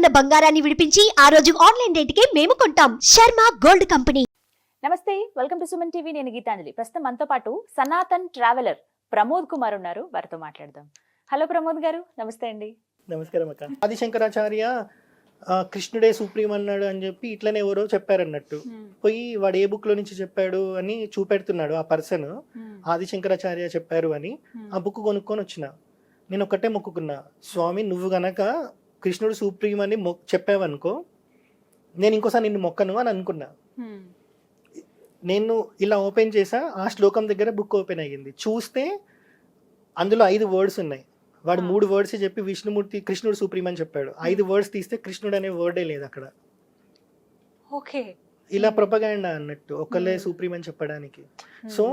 ఉన్న బంగారాన్ని విడిపించి ఆ రోజు ఆన్లైన్ రేటుకే మేము కొంటాం. Sharma gold company. నమస్తే వెల్కమ్ టు సుమన్ టీవీ నేను గీతాంజలి. ప్రస్తుతం మనతో పాటు సనాతన్ ట్రావెలర్ ప్రమోద్ కుమార్ ఉన్నారు. వారితో మాట్లాడదాం. హలో ప్రమోద్ గారు నమస్తే అండి. నమస్కారం అక్క. ఆదిశంకరాచార్య ఆ, కృష్ణుడే సుప్రీం అన్నాడు అని చెప్పి ఇట్లనే ఎవరో చెప్పారన్నట్టు. పోయి వాడు ఏ బుక్లో నుంచి చెప్పాడు అని చూపెడుతున్నాడు ఆ పర్సన్. ఆదిశంకరాచార్య చెప్పారు అని. ఆ బుక్ కొనుక్కొని వచ్చిన. నేను ఒక్కటే మొక్కుకున్నా. స్వామి నువ్వు గనక కృష్ణుడు సుప్రీం అని మొ చెప్పావనుకో నేను ఇంకోసారి నిన్ను మొక్కను అని అనుకున్నా. నేను ఇలా ఓపెన్ చేసా ఆ శ్లోకం దగ్గర బుక్ ఓపెన్ అయ్యింది. చూస్తే అందులో ఐదు వర్డ్స్ ఉన్నాయి. వాడు. మూడు వర్డ్స్ చెప్పి విష్ణుమూర్తి కృష్ణుడు సుప్రీం అని చెప్పాడు. ఐదు వర్డ్స్ తీస్తే కృష్ణుడు అనే వర్డే లేదు అక్కడ. ఓకే. ఇలా ప్రొపగాండా అన్నట్టు ఒకళ్ళే Hmm. సుప్రీం అని చెప్పడానికి సో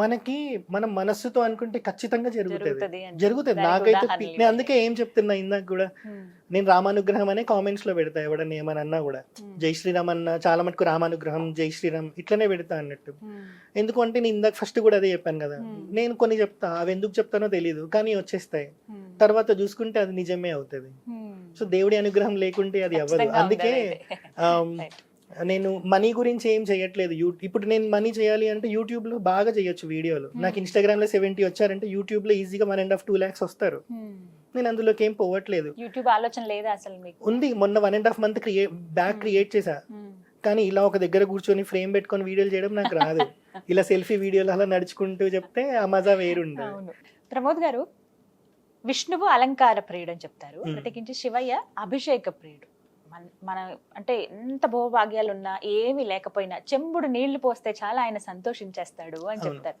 మనకి మనం మనస్సుతో అనుకుంటే ఖచ్చితంగా జరుగుతుంది జరుగుతుంది నాకైతే నేను అందుకే ఏం చెప్తున్నా ఇందాక కూడా Hmm. నేను రామానుగ్రహం అనే కామెంట్స్లో పెడతా ఎవడన్నా ఏమని అన్నా కూడా Hmm. జై శ్రీరామ్ అన్న చాలా మటుకు రామానుగ్రహం జై శ్రీరామ్ ఇట్లనే పెడతా అన్నట్టు Hmm. ఎందుకంటే నేను ఇందాక ఫస్ట్ కూడా అదే చెప్పాను కదా Hmm. నేను కొన్ని చెప్తా అవి ఎందుకు చెప్తానో తెలియదు కానీ వచ్చేస్తాయి Hmm. తర్వాత చూసుకుంటే అది నిజమే అవుతుంది Hmm. సో దేవుడి అనుగ్రహం లేకుంటే అది అవ్వదు అందుకే. నేను మనీ గురించి ఏం చేయట్లేదు. యూ ఇప్పుడు నేను మనీ చేయాలి అంటే యూట్యూబ్లో బాగా చేయొచ్చు వీడియోలు. Hmm. నాకు ఇన్స్టాగ్రామ్లో సెవెంటీ వచ్చారంటే యూట్యూబ్లో ఈజీగా one and half two lakhs వస్తారు. Hmm. నేను అందులోకి ఏం పోవట్లేదు. యూట్యూబ్ ఆలోచన లేదా అసలు మీకు? ఉంది. మొన్న one and half month create back Hmm. Create చేశా. కానీ ఇలా ఒక దగ్గర కూర్చొని ఫ్రేమ్ పెట్టుకొని వీడియోలు చేయడం నాకు రాదు. ఇలా సెల్ఫీ వీడియోలు అలా నడుచుకుంటూ చెప్తే ఆ మజా వేరుండదు. ప్రమోద్ గారు విష్ణువు అలంకార ప్రియుడు అని చెప్తారు. ప్రత్యేకించి శివయ్య అభిషేక ప్రియుడు. మన మన అంటే ఎంత భోగభాగ్యాలు ఉన్నా ఏమీ లేకపోయినా చెంబుడు నీళ్ళు పోస్తే చాలా ఆయన సంతోషించేస్తాడు అని. చెప్తారు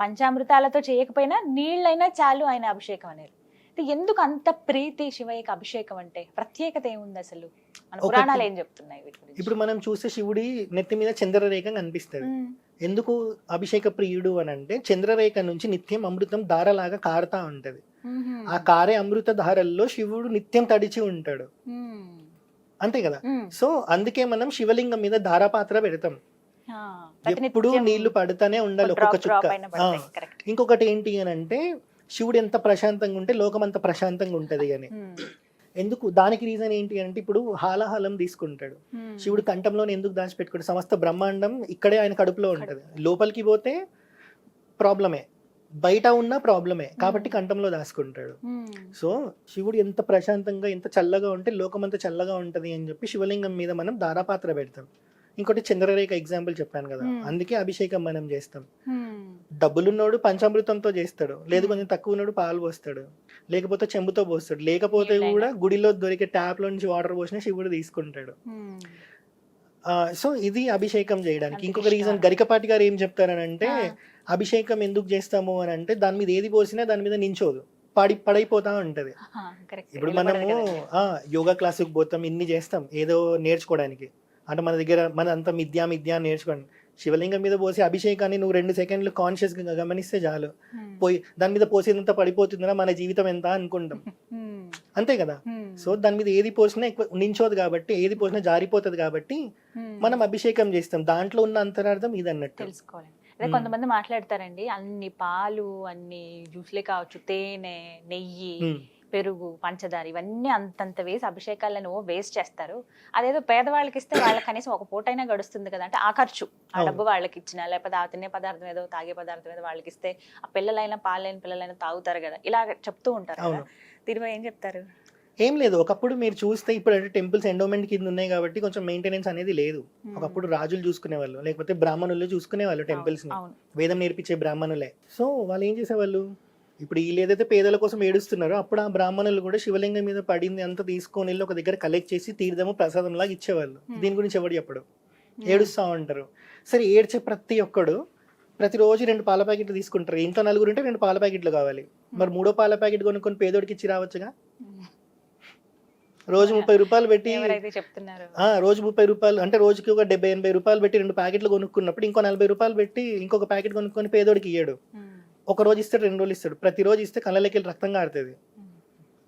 పంచామృతాలతో చేయకపోయినా నీళ్ళైనా చాలు ఆయన అభిషేకం అనేది ఎందుకు అంత ప్రీతి శివయ్యకి అభిషేకం అంటే ప్రత్యేకత ఏముంది అసలు మన పురాణాలు ఏం చెప్తున్నాయి ఇప్పుడు మనం చూస్తే శివుడి నెత్తి మీద చంద్రరేఖ కనిపిస్తుంది Hmm. ఎందుకు అభిషేక ప్రియుడు అని అంటే చంద్రరేఖ నుంచి నిత్యం అమృతం ధారలాగా కారుతా ఉంటది. ఆ కారే అమృత ధారల్లో శివుడు నిత్యం తడిచి ఉంటాడు. అంతే కదా. సో అందుకే మనం శివలింగం మీద ధారాపాత్ర పెడతాం. ఎప్పుడు నీళ్ళు పడుతూనే ఉండాలి ఒక్కొక్క చుక్క. ఇంకొకటి ఏంటి అని అంటే శివుడు ఎంత ప్రశాంతంగా ఉంటే లోకం అంత ప్రశాంతంగా ఉంటది అని. ఎందుకు? దానికి రీజన్ ఏంటి అంటే ఇప్పుడు హాలాహలం తీసుకుంటాడు. శివుడు కంఠంలోనే ఎందుకు దాచిపెట్టుకుంటాడు సమస్త బ్రహ్మాండం ఇక్కడే ఆయన కడుపులో ఉంటది. లోపలికి పోతే ప్రాబ్లమే. బయట ఉన్న ప్రాబ్లమే. కాబట్టి కంఠంలో దాచుకుంటాడు Hmm. సో శివుడు ఎంత ప్రశాంతంగా ఎంత చల్లగా ఉంటే లోకం అంత చల్లగా ఉంటది అని చెప్పి శివలింగం మీద మనం దారాపాత్ర పెడతాం. ఇంకోటి చంద్రరేఖ ఎగ్జాంపుల్ చెప్పాను కదా. Hmm. అందుకే అభిషేకం మనం చేస్తాం. Hmm. డబ్బులున్నోడు పంచామృతంతో చేస్తాడు. లేదు కొంచెం తక్కువ ఉన్నోడు పాలు పోస్తాడు. లేకపోతే చెంబుతో పోస్తాడు. లేకపోతే. కూడా గుడిలో దొరికే ట్యాప్లో నుంచి వాటర్ పోసినా శివుడు తీసుకుంటాడు. Hmm. సో ఇది అభిషేకం చేయడానికి ఇంకొక రీజన్. గరికపాటి గారు ఏం చెప్తారనంటే Ah. అభిషేకం ఎందుకు చేస్తాము అని అంటే దాని మీద ఏది పోసినా దాని మీద నించోదు పడి పడైపోతా ఉంటది. ఇప్పుడు మనము యోగా క్లాసుకి పోతాం ఇన్ని చేస్తాం ఏదో నేర్చుకోవడానికి అంటే మన దగ్గర మన అంత మిథ్యా మిథ్యా నేర్చుకోండి శివలింగం మీద పోసి అభిషేకాన్ని నువ్వు రెండు సెకండ్లు కాన్షియస్గా గమనిస్తే చాలు. పోయి దాని మీద పోసేదంతా పడిపోతుందా మన జీవితం ఎంత అనుకుంటాం. అంతే కదా. సో దాని మీద ఏది పోసినా ఎక్కువ నించోదు కాబట్టి ఏది పోసినా జారిపోతుంది కాబట్టి. మనం అభిషేకం చేస్తాం. దాంట్లో ఉన్న అంతరార్థం ఇది అన్నట్టు తెలుసుకోవాలి. అదే. కొంతమంది మాట్లాడతారండి అన్ని పాలు అన్ని జ్యూస్లే కావచ్చు తేనె నెయ్యి. పెరుగు పంచదార ఇవన్నీ అంతంత వేసి అభిషేకాలను వేస్ట్ చేస్తారు. అదేదో పేదవాళ్ళకి ఇస్తే వాళ్ళకి కనీసం ఒక పూటైనా గడుస్తుంది కదా అంటే ఆ ఖర్చు. ఆ. డబ్బు వాళ్ళకి ఇచ్చిన లేకపోతే ఆ తినే పదార్థం ఏదో తాగే పదార్థం ఏదో వాళ్ళకి ఇస్తే ఆ పిల్లలైనా పాలైన పిల్లలైనా తాగుతారు కదా. ఇలా చెప్తూ ఉంటారు కదా. దీనిపై ఏం చెప్తారు? ఏం లేదు. ఒకప్పుడు మీరు చూస్తే ఇప్పుడు అంటే టెంపుల్స్ ఎండోమెంట్ కింద ఉన్నాయి కాబట్టి కొంచెం మెయింటెనెన్స్ అనేది లేదు. ఒకప్పుడు రాజులు చూసుకునేవాళ్ళు లేకపోతే బ్రాహ్మణులు చూసుకునేవాళ్ళు టెంపుల్స్ని అవును. వేదం నేర్పించే బ్రాహ్మణులే. సో వాళ్ళు ఏం చేసేవాళ్ళు? ఇప్పుడు వీళ్ళు ఏదైతే పేదల కోసం ఏడుస్తున్నారో అప్పుడు ఆ బ్రాహ్మణులు కూడా శివలింగం మీద పడింది అంతా తీసుకొని వెళ్ళి ఒక దగ్గర కలెక్ట్ చేసి తీర్థము ప్రసాదం లాగా ఇచ్చేవాళ్ళు. దీని గురించి ఎవడు చెప్పడు. ఏడుస్తా ఉంటారు. సరే ఏడ్చే ప్రతి ఒక్కడు ప్రతిరోజు రెండు పాల ప్యాకెట్లు తీసుకుంటారు. ఇంట్లో నలుగురు ఉంటే రెండు పాల ప్యాకెట్లు కావాలి. మరి మూడో పాల ప్యాకెట్ కొనుక్కొని పేదోడికి ఇచ్చి రావచ్చుగా. రోజు ముప్పై రూపాయలు పెట్టి చెప్తున్నారు. రోజు ముప్పై రూపాయలు అంటే రోజుకి ఒక డెబ్బై ఎనభై రూపాయలు పెట్టి రెండు ప్యాకెట్లు కొనుక్కున్నప్పుడు ఇంకో నలభై రూపాయలు పెట్టి ఇంకొక ప్యాకెట్ కొనుక్కొని పేదోడికి ఇయ్యాడు. ఒక రోజు ఇస్తాడు రెండు రోజులు ఇస్తాడు. ప్రతిరోజు ఇస్తే కళ్ళకి వెళ్ళి రక్తం కారుతుంది.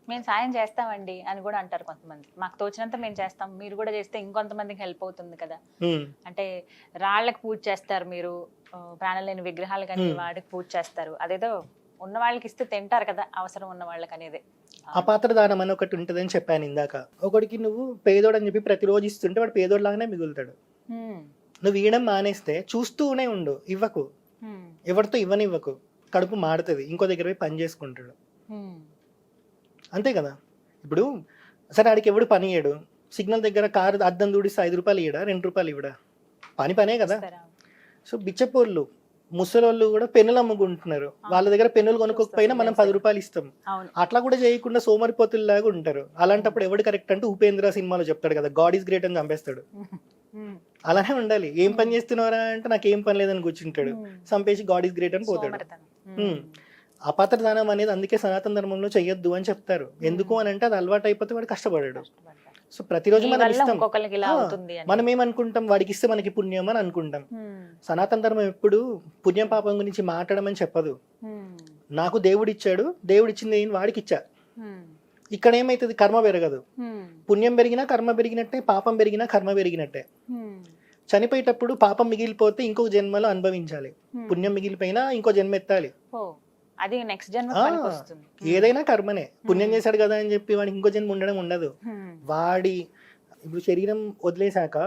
మేము. సాయం చేస్తామండి అని కూడా అంటారు కొంతమంది. మాకు తోచినంత మేము చేస్తాం. మీరు కూడా చేస్తే ఇంకొంతమందికి హెల్ప్ అవుతుంది కదా. అంటే రాళ్ళకి పూజ చేస్తారు మీరు. ప్రాణం లేని విగ్రహాలు కానీ. వాటికి పూజ చేస్తారు. అదేదో ఉన్న వాళ్ళకి ఇస్తే తింటారు కదా అవసరం ఉన్న వాళ్ళకి అనేది అపాత్ర దానం అని ఒకటి ఉంటుందని చెప్పాను ఇందాక. ఒకడికి నువ్వు పేదోడు అని చెప్పి ప్రతిరోజు ఇస్తుంటే వాడు పేదోడు లాగానే మిగులుతాడు నువ్వు ఇవ్వడం మానేస్తే చూస్తూనే ఉండు ఇవ్వకు. ఎవరితో ఇవ్వనివ్వకు. కడుపు మాడుతుంది ఇంకో దగ్గర పోయి పని చేసుకుంటాడు. అంతే కదా? ఇప్పుడు సరే ఆడికి ఎవడు పని ఇయ్యడు? సిగ్నల్ దగ్గర కారు అద్దం దూడిస్తే ఐదు రూపాయలు ఇయ్యడా? రెండు రూపాయలు ఇవ్వడా? పని పనే కదా? సో బిచ్చపోళ్ళు ముసలోళ్ళు కూడా పెన్నులు అమ్ముకుంటున్నారు. వాళ్ళ దగ్గర పెన్నులు కొనుక్కోకపోయినా మనం పది రూపాయలు ఇస్తాం. అట్లా కూడా చేయకుండా సోమరిపోతుల్లాగా ఉంటారు. అలాంటప్పుడు ఎవడు కరెక్ట్ అంటే ఉపేంద్ర సినిమాలో చెప్తాడు కదా గాడ్ ఈస్ గ్రేట్ అని చంపేస్తాడు. అలానే ఉండాలి. ఏం పని చేస్తున్నారా అంటే నాకు ఏం పని లేదని కూర్చుంటాడు. చంపేసి గాడ్ ఈస్ గ్రేట్ అని పోతాడు. సోమరితనం. ఉమ్. ఉమ్, అపాత్ర దానం అనేది అందుకే సనాతన ధర్మంలో చెయ్యొద్దు అని చెప్తారు. ఎందుకు అని అంటే అది అలవాటు అయిపోతే వాడు కష్టపడాడు. సో ప్రతిరోజు మనం ఇస్తాం. మనం ఏమనుకుంటాం? వాడికి ఇస్తే మనకి పుణ్యం అని అనుకుంటాం. సనాతన ధర్మం ఎప్పుడు పుణ్యం పాపం గురించి మాట్లాడమని చెప్పదు. నాకు దేవుడు ఇచ్చాడు దేవుడు ఇచ్చింది ఏంటి వాడికి ఇచ్చా ఇక్కడ ఏమైతుంది? కర్మ పెరగదు. పుణ్యం పెరిగినా కర్మ పెరిగినట్టే పాపం పెరిగినా కర్మ పెరిగినట్టే. చనిపోయేటప్పుడు పాపం మిగిలిపోతే ఇంకో జన్మలో అనుభవించాలి. పుణ్యం మిగిలిపోయినా ఇంకో జన్మ ఎత్తాలి. అది నెక్స్ట్ జన్మ ఏదైనా కర్మనే. పుణ్యం. చేశాడు కదా అని చెప్పి వాడికి ఇంకో జన్మ ఉండడం ఉండదు. వాడి ఇప్పుడు శరీరం వదిలేశాక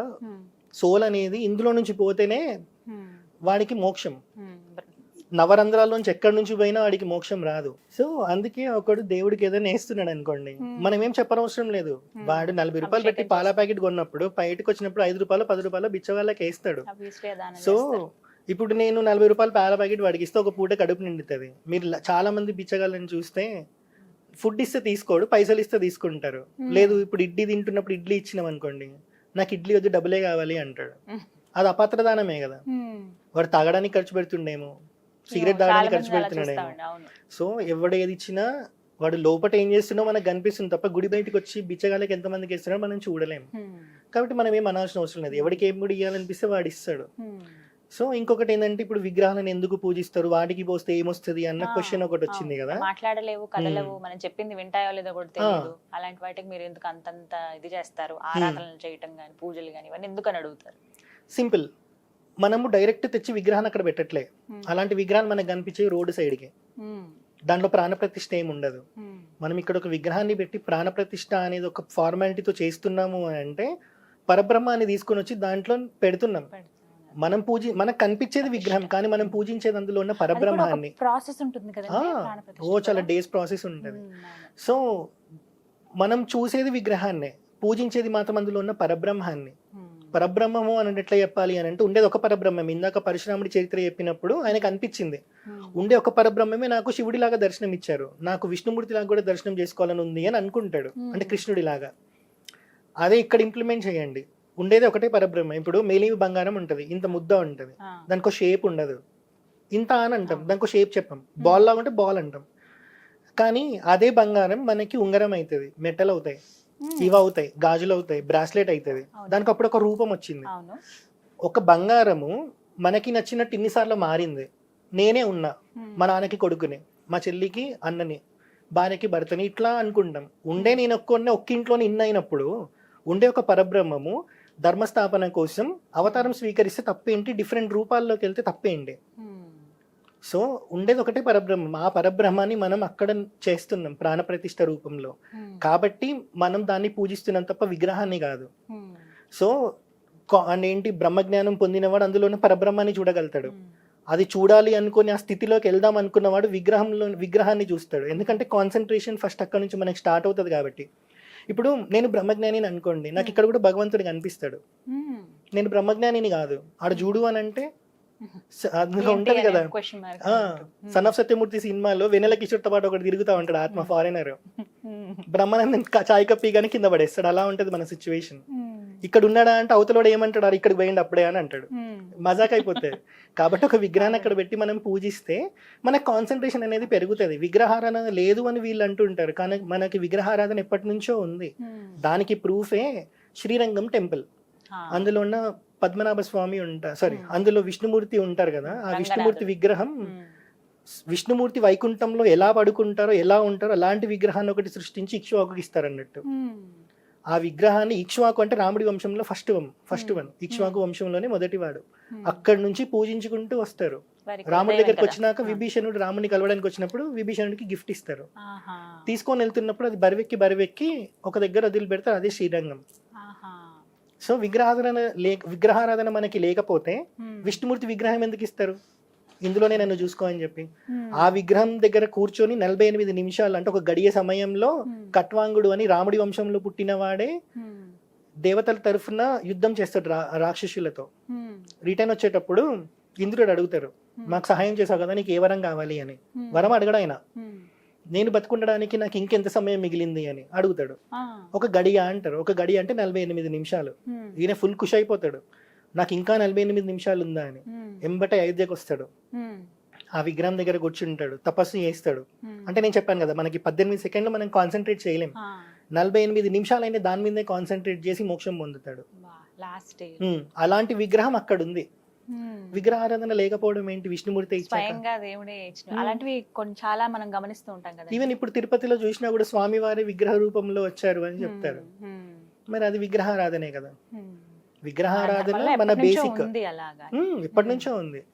సోల్ అనేది ఇందులో నుంచి పోతేనే వాడికి మోక్షం. నవరంధ్రాల్లోంచి ఎక్కడి నుంచి పోయినా వాడికి మోక్షం రాదు. సో అందుకే ఒకడు దేవుడికి ఏదైనా వేస్తున్నాడు అనుకోండి. మనం ఏం చెప్పనవసరం లేదు. వాడు నలభై రూపాయలు పెట్టి పాల ప్యాకెట్ కొన్నప్పుడు బయటకు వచ్చినప్పుడు ఐదు రూపాయలు పది రూపాయలు బిచ్చ వాళ్ళకి వేస్తాడు సో. ఇప్పుడు నేను నలభై రూపాయలు పాల ప్యాకెట్ వాడికి ఇస్తే ఒక పూట కడుపు నిండుతుంది. మీరు ల- చాలా మంది బిచ్చగాళ్ళని చూస్తే ఫుడ్ ఇస్తే తీసుకోడు పైసలు ఇస్తే తీసుకుంటారు. లేదు ఇప్పుడు ఇడ్లీ తింటున్నప్పుడు ఇడ్లీ ఇచ్చినాం అనుకోండి నాకు ఇడ్లీ వద్దు డబ్బులే కావాలి అంటాడు. అది అపాత్రదానమే కదా. వాడు తాగడానికి ఖర్చు పెడుతుండేమో సిగరెట్ తాగడానికి ఖర్చు పెడుతున్నాడేమో. సో ఎవడు ఏది ఇచ్చినా వాడు లోపట ఏం చేస్తున్నో మనకు కనిపిస్తుంది తప్ప గుడి బయటకు వచ్చి బిచ్చగాళ్ళకి ఎంతమందికి ఇస్తున్నాడో మనం చూడలేము కాబట్టి మనం ఏం అనాల్సిన అవసరం లేదు. ఎవరికి ఏం కూడా ఇవ్వాలనిపిస్తే వాడు ఇస్తాడు. సో ఇంకొకటి ఏంటంటే ఇప్పుడు విగ్రహాలను ఎందుకు పూజిస్తారు? వాటికి పోస్తే ఏమొస్తుంది? అన్న క్వశ్చన్ ఒకటి వచ్చింది. కదా. మాట్లాడలేవు కదలవు మనం చెప్పింది వింటాయో లేదో కూడా తెలియదు అలాంటి వాటికి మీరు ఎందుకు అంతంత ఇది చేస్తారు? ఆరాధనలు చేయటం గాని పూజలు గాని ఇవన్నీ ఎందుకు అని అడుగుతారు? సింపుల్. మనము డైరెక్ట్ తెచ్చి విగ్రహాన్ని అక్కడ పెట్టట్లే. అలాంటి విగ్రహాలు మనకు కనిపించే రోడ్డు సైడ్కి. దాంట్లో ప్రాణప్రతిష్ఠ ఏమి ఉండదు. మనం ఇక్కడ ఒక విగ్రహాన్ని పెట్టి ప్రాణప్రతిష్ఠ అనేది ఒక ఫార్మాలిటీతో చేస్తున్నాము అని అంటే పరబ్రహ్మాన్ని తీసుకొని వచ్చి దాంట్లో పెడుతున్నాం. మనం పూజి మనకు కనిపించేది విగ్రహం కానీ మనం పూజించేది అందులో ఉన్న పరబ్రహ్మాన్ని. ప్రాసెస్ ఉంటుంది ప్రాణప్రతిష్ఠ ఓ చాలా. డేస్ ప్రాసెస్ ఉంటుంది. సో మనం చూసేది విగ్రహాన్నే పూజించేది మాత్రం అందులో ఉన్న పరబ్రహ్మాన్ని. పరబ్రహ్మము అని ఎట్లా చెప్పాలి అని అంటే ఉండేది ఒక పరబ్రహ్మం. ఇందాక పరశురాముడి చరిత్ర చెప్పినప్పుడు ఆయనకు అనిపించింది. ఉండే ఒక పరబ్రహ్మమే నాకు శివుడిలాగా దర్శనం ఇచ్చారు. నాకు విష్ణుమూర్తిలాగా కూడా దర్శనం చేసుకోవాలని ఉంది అని అనుకుంటాడు. అంటే కృష్ణుడిలాగా. అదే ఇక్కడ ఇంప్లిమెంట్ చేయండి. ఉండేది ఒకటే పరబ్రహ్మ. ఇప్పుడు మేలివి బంగారం ఉంటది ఇంత ముద్ద ఉంటది. దానికి షేప్ ఉండదు. ఇంత అని అంటాం. దానికి షేప్ చెప్పాం. బాల్ లాగా ఉంటే బాల్ అంటాం. కానీ అదే బంగారం మనకి ఉంగరం అవుతుంది మెటల్ అవుతాయి. ఇవి అవుతాయి గాజులు అవుతాయి బ్రాస్లెట్ అవుతుంది. దానికి అప్పుడు ఒక రూపం వచ్చింది. ఒక బంగారము మనకి నచ్చినట్టు ఇన్నిసార్లు మారింది. నేనే ఉన్నా మా నాన్నకి కొడుకుని మా చెల్లికి అన్నని భార్యకి భర్తని ఇట్లా అనుకుంటాం. ఉండే నేను ఒక్కొన్న ఒక్క ఇంట్లోనే ఇన్ అయినప్పుడు ఉండే ఒక పరబ్రహ్మము ధర్మస్థాపన కోసం అవతారం స్వీకరిస్తే తప్పేంటి? డిఫరెంట్ రూపాల్లోకి వెళ్తే తప్పేంటి? ఉమ్, సో ఉండేది ఒకటే పరబ్రహ్మం. ఆ పరబ్రహ్మాన్ని మనం అక్కడ చేస్తున్నాం ప్రాణప్రతిష్ఠ రూపంలో. ఉమ్, కాబట్టి మనం దాన్ని పూజిస్తున్నాం తప్ప విగ్రహాన్ని కాదు. ఉమ్, సో ఏంటి? బ్రహ్మజ్ఞానం పొందినవాడు అందులోనే పరబ్రహ్మాన్ని చూడగలుగుతాడు. అది చూడాలి అనుకుని ఆ స్థితిలోకి వెళ్దాం అనుకున్నవాడు విగ్రహంలో విగ్రహాన్ని చూస్తాడు. ఎందుకంటే కాన్సన్ట్రేషన్ ఫస్ట్ అక్కడ నుంచి మనకి స్టార్ట్ అవుతుంది కాబట్టి. ఇప్పుడు నేను బ్రహ్మజ్ఞానిని అనుకోండి నాకు ఇక్కడ కూడా భగవంతుడు కనిపిస్తాడు. నేను బ్రహ్మజ్ఞానిని కాదు. ఆడ చూడు అని అంటే ఉంటది కదా. సన్ ఆఫ్ సత్యమూర్తి సినిమాలో వెనెల కిషోర్తో పాటు ఒకటి తిరుగుతా ఉంటాడు ఆత్మ ఫారినర్ బ్రహ్మానందం చాయ్ కప్పి కానీ కింద పడేస్తాడు. అలా ఉంటది మన సిచ్యువేషన్ ఇక్కడ ఉన్నాడా అంటే అవతలోడు ఏమంటాడు? "ఆడు ఇక్కడికి పోయిండు అప్పుడే అని అంటాడు. మజాక్ అయిపోతుంది కాబట్టి ఒక విగ్రహాన్ని అక్కడ పెట్టి మనం పూజిస్తే మన కాన్సన్ట్రేషన్ అనేది పెరుగుతుంది. విగ్రహారాధన లేదు అని వీళ్ళు అంటుంటారు. కానీ మనకి విగ్రహారాధన ఎప్పటి నుంచో ఉంది. దానికి ప్రూఫే శ్రీరంగం టెంపుల్ అందులో ఉన్న పద్మనాభ స్వామి ఉంటారు సారీ. అందులో విష్ణుమూర్తి ఉంటారు కదా ఆ. విష్ణుమూర్తి విగ్రహం విష్ణుమూర్తి వైకుంఠంలో ఎలా పడుకుంటారో ఎలా ఉంటారో అలాంటి విగ్రహాన్ని ఒకటి సృష్టించి ఇక్ష్వాకుకి ఇస్తారన్నట్టు ఉమ్, ఆ విగ్రహాన్ని ఇక్ష్వాకు అంటే రాముడి వంశంలో first one first Hmm. One Ikshvaku వంశంలోనే మొదటివాడు ఉమ్. అక్కడి నుంచి పూజించుకుంటూ వస్తారు రాముడి దగ్గరికి. వచ్చినాక ఆ. విభీషణుడు రాముని కలవడానికి వచ్చినప్పుడు విభీషణుడికి గిఫ్ట్ ఇస్తారు. తీసుకొని వెళ్తున్నప్పుడు అది బరివెక్కి బరివెక్కి ఒక దగ్గర వదిలి పెడతారు అదే శ్రీరంగం. సో విగ్రహారాధన లేక విగ్రహారాధన మనకి లేకపోతే. విష్ణుమూర్తి విగ్రహం ఎందుకు ఇస్తారు ఇందులోనే నన్ను చూసుకో అని చెప్పి. ఆ విగ్రహం దగ్గర కూర్చొని నలభై ఎనిమిది నిమిషాలు అంటే ఒక గడియ సమయంలో. కట్వాంగుడు అని రాముడి వంశంలో పుట్టినవాడే. దేవతల తరఫున యుద్ధం చేస్తాడు రా రాక్షసులతో. రిటర్న్ వచ్చేటప్పుడు ఇంద్రుడు అడుగుతారు. మాకు సహాయం చేసావు కదా నీకు ఏ వరం కావాలి అని. వరం అడగడు ఆయన. నేను బతుకుండడానికి నాకు ఇంకెంత సమయం మిగిలింది అని అడుగుతాడు. ఒక గడియ అంటారు ఒక గడియ అంటే నలభై ఎనిమిది నిమిషాలు. ఈయన ఫుల్ ఖుషి అయిపోతాడు నాకు ఇంకా నలభై ఎనిమిది నిమిషాలు ఉందా అని. ఎంబటే అయోధ్యకు వస్తాడు. ఆ విగ్రహం దగ్గర కూర్చుంటాడు తపస్సు చేస్తాడు. అంటే నేను చెప్పాను కదా మనకి పద్దెనిమిది సెకండ్లు మనం కాన్సన్ట్రేట్ చేయలేం. నలభై ఎనిమిది నిమిషాలైనా దాని మీదే కాన్సన్ట్రేట్ చేసి మోక్షం పొందుతాడు అలాంటి విగ్రహం అక్కడ ఉంది. విగ్రహారాధన లేకపోవడం ఏంటి విష్ణుమూర్తి ఇచ్చాక స్వయంగా దేవుడే ఇచ్చిన హ్మ్. అలాంటివి కొన్ని చాలా మనం గమనిస్తూ ఉంటాం కదా ఈవెన్ ఇప్పుడు తిరుపతిలో చూసినా కూడా స్వామివారి విగ్రహ రూపంలో వచ్చారు అని చెప్తారు. మరి అది విగ్రహారాధనే కదా. విగ్రహారాధన మన బేసిక్. ఎప్పటి నుంచో ఉంది.